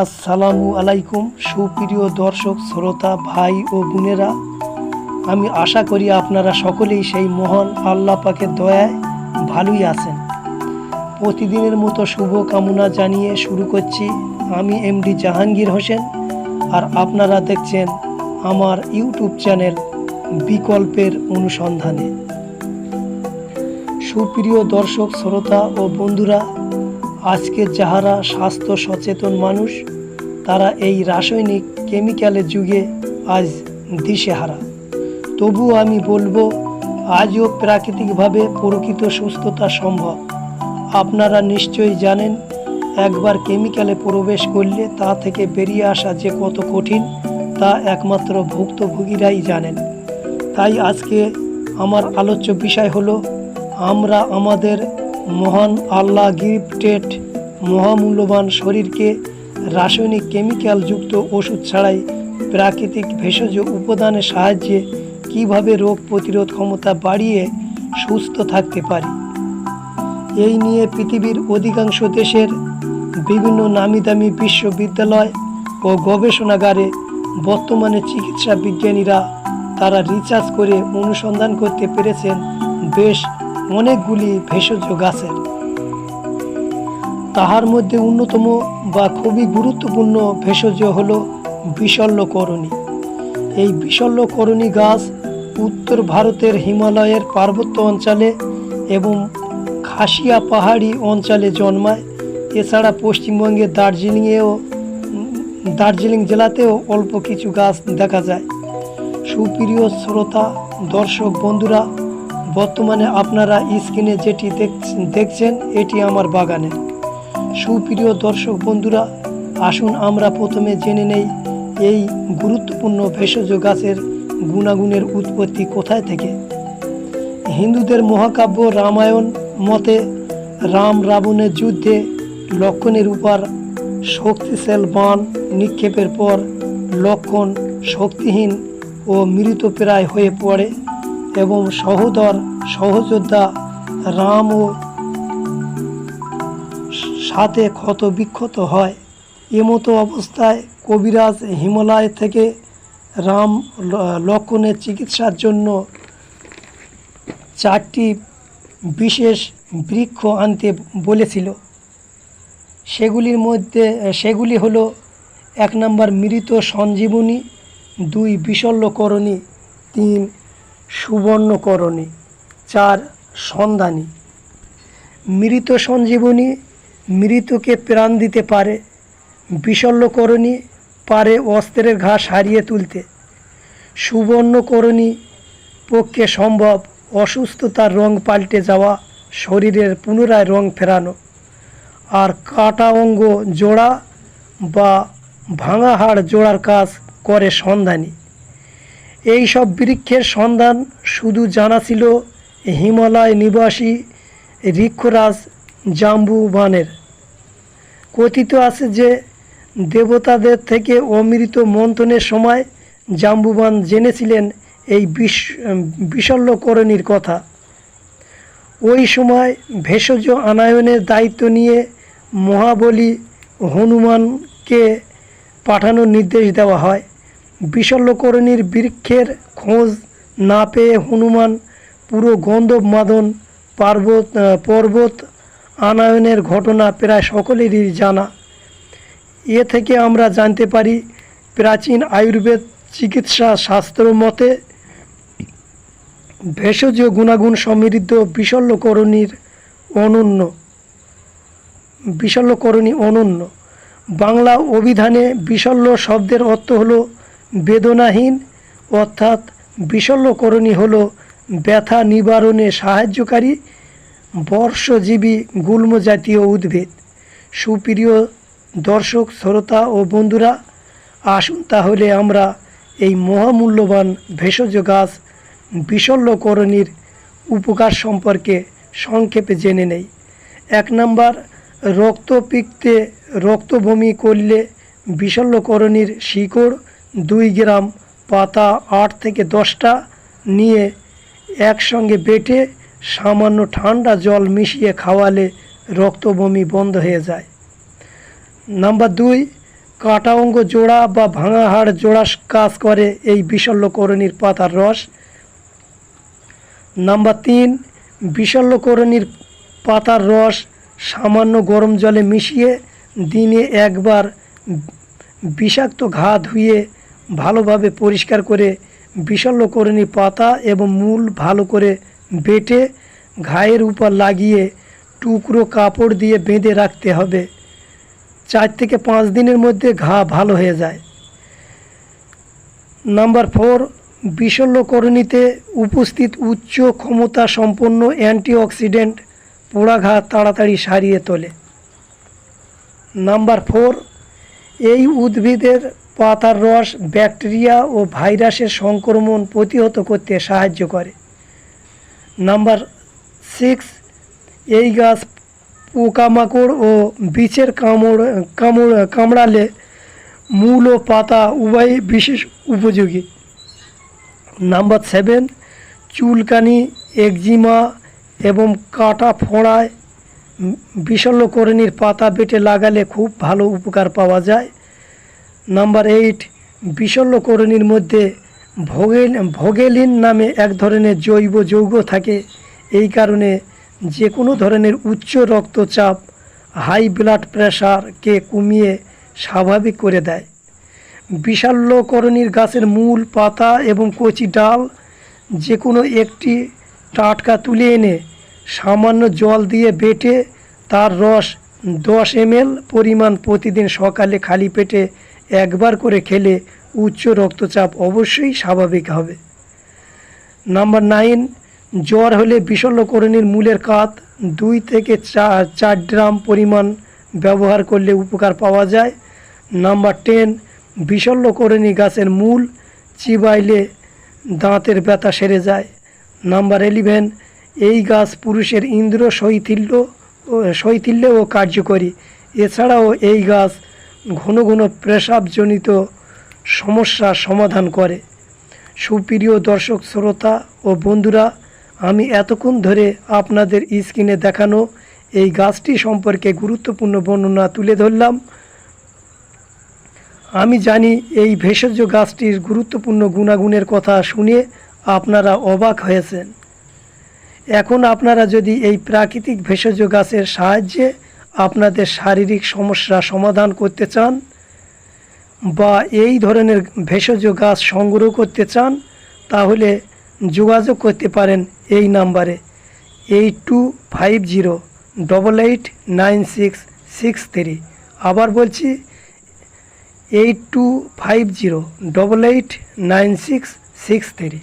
আসসালামু আলাইকুম, সুপ্রিয় দর্শক, শ্রোতা, ভাই ও বোনেরা। আমি আশা করি আপনারা সকলেই সেই মহান আল্লাহ পাকের দয়ায় ভালোই আছেন। প্রতিদিনের মতো শুভ কামনা জানিয়ে শুরু করছি। আমি এমডি জাহাঙ্গীর হোসেন, আর আপনারা দেখছেন আমার ইউটিউব চ্যানেল বিকল্পের অনুসন্ধানে। সুপ্রিয় দর্শক, শ্রোতা ও বন্ধুরা আজকে যাহারা স্বাস্থ্য সচেতন মানুষ, তারা এই রাসায়নিক কেমিক্যালের যুগে আজ দিশেহারা। তবুও আমি বলব, আজও প্রাকৃতিকভাবে প্রকৃত সুস্থতা সম্ভব। আপনারা নিশ্চয়ই জানেন, একবার কেমিক্যালে প্রবেশ করলে তা থেকে বেরিয়ে আসা যে কত কঠিন, তা একমাত্র ভুক্তভোগীরাই জানেন। তাই আজকে আমার আলোচ্য বিষয় হলো, আমরা আমাদের মহান আল্লাহ গিফটেড মহামূল্যবান শরীরকে রাসায়নিক কেমিক্যাল যুক্ত ওষুধ ছাড়াই প্রাকৃতিক ভেষজ উপাদানের সাহায্যে কীভাবে রোগ প্রতিরোধ ক্ষমতা বাড়িয়ে সুস্থ থাকতে পারি? এই নিয়ে পৃথিবীর অধিকাংশ দেশের বিভিন্ন নামি দামি বিশ্ববিদ্যালয় ও গবেষণাগারে বর্তমানে চিকিৎসা বিজ্ঞানীরা তারা রিসার্চ করে অনুসন্ধান করতে পেরেছেন বেশ অনেকগুলি ভেষজ গাছের তাহার মধ্যে অন্যতম বা খুবই গুরুত্বপূর্ণ ভেষজ হল বিশল্যকরণী এই বিশল্যকরণী গাছ উত্তর ভারতের হিমালয়ের পার্বত্য অঞ্চলে এবং খাসিয়া পাহাড়ি অঞ্চলে জন্মায়। এছাড়া পশ্চিমবঙ্গের দার্জিলিংয়েও, দার্জিলিং জেলাতেও অল্প কিছু গাছ দেখা যায়। সুপ্রিয় শ্রোতা, দর্শক বন্ধুরা বর্তমানে আপনারা স্ক্রিনে যেটি দেখছ- দেখছেন, এটি আমার বাগানে। সুপ্রিয় দর্শক বন্ধুরা, আসুন আমরা প্রথমে জেনে নেই এই গুরুত্বপূর্ণ ভেষজ গাছের গুণাগুণের উৎপত্তি কোথায় থেকে। হিন্দুদের মহাকাব্য রামায়ণ মতে রাম রাবণের যুদ্ধে লক্ষণের উপর শক্তিশাল বান নিক্ষেপের পর লক্ষণ শক্তিহীন ও মৃতপ্রায় হয়ে পড়ে। এবং সহোদর, সহযোদ্ধা রাম ও সাথে ক্ষত বিক্ষত হয়। এমতো অবস্থায় কবিরাজ হিমালয় থেকে রাম লক্ষণের চিকিৎসার জন্য চারটি বিশেষ বৃক্ষ আনতে বলেছিল। সেগুলির মধ্যে, সেগুলি হলো এক নম্বর মৃত সঞ্জীবনী, দুই বিশল্যকরণী, তিন সুবর্ণকরণী, চার সন্ধানী। মৃত সঞ্জীবনী মৃতকে প্রাণ দিতে পারে, বিশল্যকরণী পারে অস্ত্রের ঘাস হারিয়ে তুলতে। সুবর্ণকরণী পক্ষে সম্ভব অসুস্থতার রং পাল্টে যাওয়া, শরীরের পুনরায় রং ফেরানো। আর কাটা অঙ্গ জোড়া বা ভাঙা হাড় জোড়ার কাজ করে সন্ধানী। এই সব বৃক্ষের সন্ধান শুধু জানা ছিল হিমালয় নিবাসী ঋক্ষরাজ জাম্বুবানের। কথিত আছে যে দেবতাদের থেকে অমৃত মন্থনের সময় জাম্বুবান জেনেছিলেন এই বিষ বিশল্যকরণীর কথা। ওই সময় ভেষজ আনায়নের দায়িত্ব নিয়ে মহাবলী হনুমানকে পাঠানোর নির্দেশ দেওয়া হয়। বিশল্যকরণীর বৃক্ষের খোঁজ না পেয়ে হনুমান পুরো গন্ধব মাদন পার্বত পর্বত আনায়নের ঘটনা প্রায় সকলেরই জানা। এ থেকে আমরা জানতে পারি, প্রাচীন আয়ুর্বেদ চিকিৎসা শাস্ত্র মতে ভেষজ গুণাগুণ সমৃদ্ধ বিশল্যকরণীর অনন্য বিশল্যকরণী অনন্য। বাংলা অভিধানে বিশল্য শব্দের অর্থ হলো বেদনাহীন, অর্থাৎ বিশল্যকরণী হলো ব্যথা নিবারণে সাহায্যকারী, বর্ষজীবী গুল্ম জাতীয় উদ্ভিদ। সুপ্রিয় দর্শক, শ্রোতা ও বন্ধুরা, আসুন তাহলে আমরা এই মহামূল্যবান ভেষজ গাছ বিশল্যকরণীর উপকার সম্পর্কে সংক্ষেপে জেনে নেই। এক নাম্বার রক্তপিক্তে রক্তবমি করলে বিশল্যকরণীর শিকড় দুই গ্রাম পাতা আট থেকে দশটা নিয়ে একসঙ্গে বেটে সামান্য ঠান্ডা জল মিশিয়ে খাওয়ালে রক্তবমি বন্ধ হয়ে যায়। নাম্বার দুই কাটা অঙ্গ জোড়া বা ভাঙা হাড় জোড়া কাজ করে এই বিশল্যকরণীর পাতার রস। নাম্বার তিন, বিশল্যকরণীর পাতার রস সামান্য গরম জলে মিশিয়ে দিনে একবার বিষাক্ত ঘা ধুয়ে ভালোভাবে পরিষ্কার করে বিশল্যকরণী পাতা এবং মূল ভালো করে বেটে ঘায়ের উপর লাগিয়ে টুকরো কাপড় দিয়ে বেঁধে রাখতে হবে। চার থেকে পাঁচ দিনের মধ্যে ঘা ভালো হয়ে যায়। নাম্বার ফোর বিশল্যকরণীতে উপস্থিত উচ্চ ক্ষমতা সম্পন্ন অ্যান্টিঅক্সিডেন্ট পোড়াঘাত তাড়াতাড়ি সারিয়ে তোলে। নাম্বার ফোর, এই উদ্ভিদের পাতার রস, ব্যাকটেরিয়া ও ভাইরাসের সংক্রমণ প্রতিহত করতে সাহায্য করে। নাম্বার সিক্স, এই গাছ পোকামাকড় ও বিচের কামড় কামড়, কামড়ালে মূল ও পাতা উভয়ই বিশেষ উপযোগী। নাম্বার সেভেন, চুলকানি, একজিমা এবং কাটা ফোঁড়ায় বিশল্যকরণীর পাতা বেটে লাগালে খুব ভালো উপকার পাওয়া যায়। নাম্বার এইট বিশল্যকরণীর মধ্যে ভোগেল, ভোগেলিন নামে এক ধরনের জৈব যৌগ থাকে। এই কারণে যে কোনো ধরনের উচ্চ রক্তচাপ, হাই ব্লাড প্রেশারকে কমিয়ে স্বাভাবিক করে দেয়। বিশাল্যকরণীর গাছের মূল পাতা এবং কচি ডাল যে কোনো একটি টাটকা তুলে এনে সামান্য জল দিয়ে বেটে তার রস দশ এমএল পরিমাণ প্রতিদিন সকালে খালি পেটে একবার করে খেলে উচ্চ রক্তচাপ অবশ্যই স্বাভাবিক হবে। নাম্বার নাইন, জ্বর হলে বিশল্যকরণীর মূলের কাত দুই থেকে চার চার গ্রাম পরিমাণ ব্যবহার করলে উপকার পাওয়া যায়। নাম্বার টেন বিশল্যকরণী গাছের মূল চিবাইলে দাঁতের ব্যথা সেরে যায়। নাম্বার ইলেভেন, এই গাছ পুরুষের ইন্দ্র শৈথিল্য শৈথিল্যেও কার্যকরী। এছাড়াও এই গাছ ঘন ঘন প্রসাবজনিত সমস্যার সমাধান করে। সুপ্রিয় দর্শক, শ্রোতা ও বন্ধুরা, আমি এতক্ষণ ধরে আপনাদের স্ক্রিনে দেখানো এই গাছটি সম্পর্কে গুরুত্বপূর্ণ বর্ণনা তুলে ধরলাম। আমি জানি এই ভেষজ গাছটির গুরুত্বপূর্ণ গুণাগুণের কথা শুনে আপনারা অবাক হয়েছেন। এখন আপনারা যদি এই প্রাকৃতিক ভেষজ গাছের সাহায্যে আপনাদের শারীরিক সমস্যা সমাধান করতে চান বা এই ধরনের ভেষজ গাছ সংগ্রহ করতে চান, তাহলে যোগাযোগ করতে পারেন এই নাম্বারে eight two five zero double eight nine six six three. আবার বলছি eight two five zero double eight nine six six three.